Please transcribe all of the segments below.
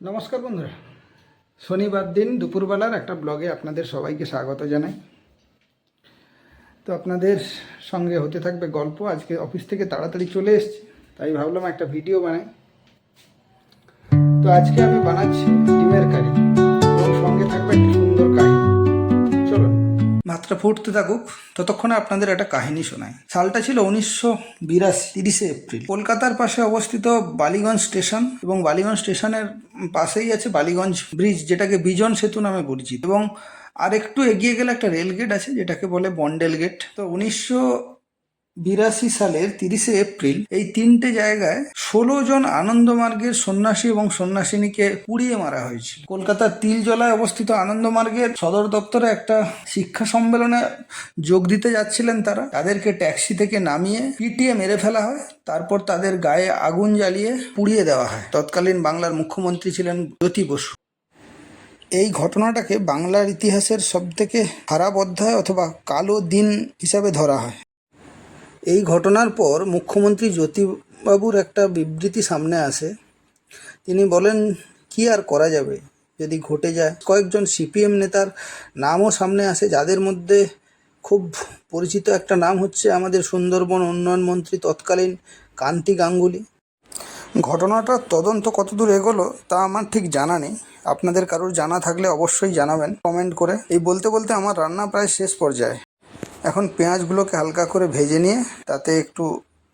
নমস্কার বন্ধুরা। শনিবার দিন দুপুরবেলার একটা ব্লগে আপনাদের সবাইকে স্বাগত জানাই। তো আপনাদের সঙ্গে হতে থাকবে গল্প। আজকে অফিস থেকে তাড়াতাড়ি চলে এসছি, তাই ভাবলাম একটা ভিডিও বানাই। তো আজকে আমি বানাচ্ছি ডিমের কারি। এবং সঙ্গে থাকবে মাত্রা ফুটতে থাকুক, ততক্ষণে আপনাদের একটা কাহিনী শোনাই। সালটা ছিল উনিশশো বিরাশি, তিরিশে এপ্রিল। কলকাতার পাশে অবস্থিত বালিগঞ্জ স্টেশন এবং বালিগঞ্জ স্টেশনের পাশেই আছে বালিগঞ্জ ব্রিজ, যেটাকে বিজন সেতু নামে পরিচিত। এবং আর একটু এগিয়ে গেলে একটা রেল গেট আছে, যেটাকে বলে বন্ডেল গেট। তো উনিশশো বিরাশি সালের তিরিশে এপ্রিল এই তিনটে জায়গায় ষোলো জন আনন্দমার্গের সন্ন্যাসী এবং সন্ন্যাসিনীকে পুড়িয়ে মারা হয়েছিল। কলকাতার তিলজলায় অবস্থিত আনন্দমার্গের সদর দপ্তরে একটা শিক্ষা সম্মেলনে যোগ দিতে যাচ্ছিলেন তারা। তাদেরকে ট্যাক্সি থেকে নামিয়ে পিটিয়ে মেরে ফেলা হয়, তারপর তাদের গায়ে আগুন জ্বালিয়ে পুড়িয়ে দেওয়া হয়। তৎকালীন বাংলার মুখ্যমন্ত্রী ছিলেন জ্যোতি বসু। এই ঘটনাটাকে বাংলার ইতিহাসের সবথেকে খারাপ অধ্যায় অথবা কালো দিন হিসাবে ধরা হয়। এই ঘটনার পর মুখ্যমন্ত্রী জ্যোতিবাবুর একটা বিবৃতি সামনে আসে। তিনি বলেন, কি আর করা যাবে? যদি ঘটে যায়, কয়েকজন সিপিএম নেতার নামও সামনে আসে, যাদের মধ্যে খুব পরিচিত একটা নাম হচ্ছে আমাদের সুন্দরবন উন্নয়ন মন্ত্রী তৎকালীন কান্তি গাঙ্গুলি। ঘটনাটার তদন্ত কতদূর এগোলো তা আমার ঠিক জানা নেই। আপনাদের কারোর জানা থাকলে অবশ্যই জানাবেন, কমেন্ট করে। এই বলতে বলতে আমার রান্না প্রায় শেষ পর্যায়ে। এখন পেঁয়াজগুলোকে হালকা করে ভেজে নিয়ে তাতে একটু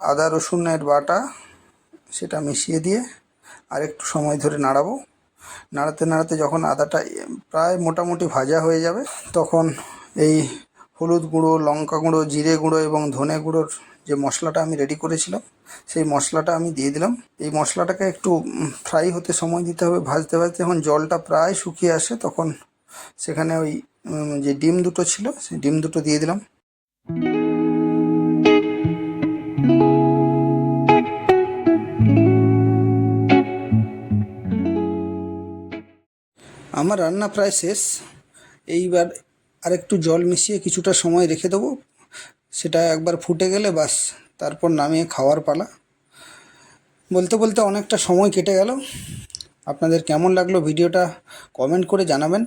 আদা, রসুনের বাটা সেটা মিশিয়ে দিয়ে আর একটু সময় ধরে নাড়াবো। নাড়াতে নাড়াতে যখন আদাটা প্রায় মোটামুটি ভাজা হয়ে যাবে, তখন এই হলুদ গুঁড়ো, লঙ্কা গুঁড়ো, জিরে গুঁড়ো এবং ধনে গুঁড়োর যে মশলাটা আমি রেডি করেছিলাম, সেই মশলাটা আমি দিয়ে দিলাম। এই মশলাটাকে একটু ফ্রাই হতে সময় দিতে হবে। ভাজতে ভাজতে যখন জলটা প্রায় শুকিয়ে আসে, তখন সেখানে ওই যে ডিম দুটো ছিল, সেই ডিম দুটো দিয়ে দিলাম। আমার রান্না প্রায় শেষ। এইবার আরেকটু জল মিশিয়ে কিছুটা সময় রেখে দেবো। সেটা একবার ফুটে গেলে বাস তারপর নামিয়ে খাওয়ার পালা। বলতে বলতে অনেকটা সময় কেটে গেল। আপনাদের কেমন লাগল ভিডিওটা কমেন্ট করে জানাবেন।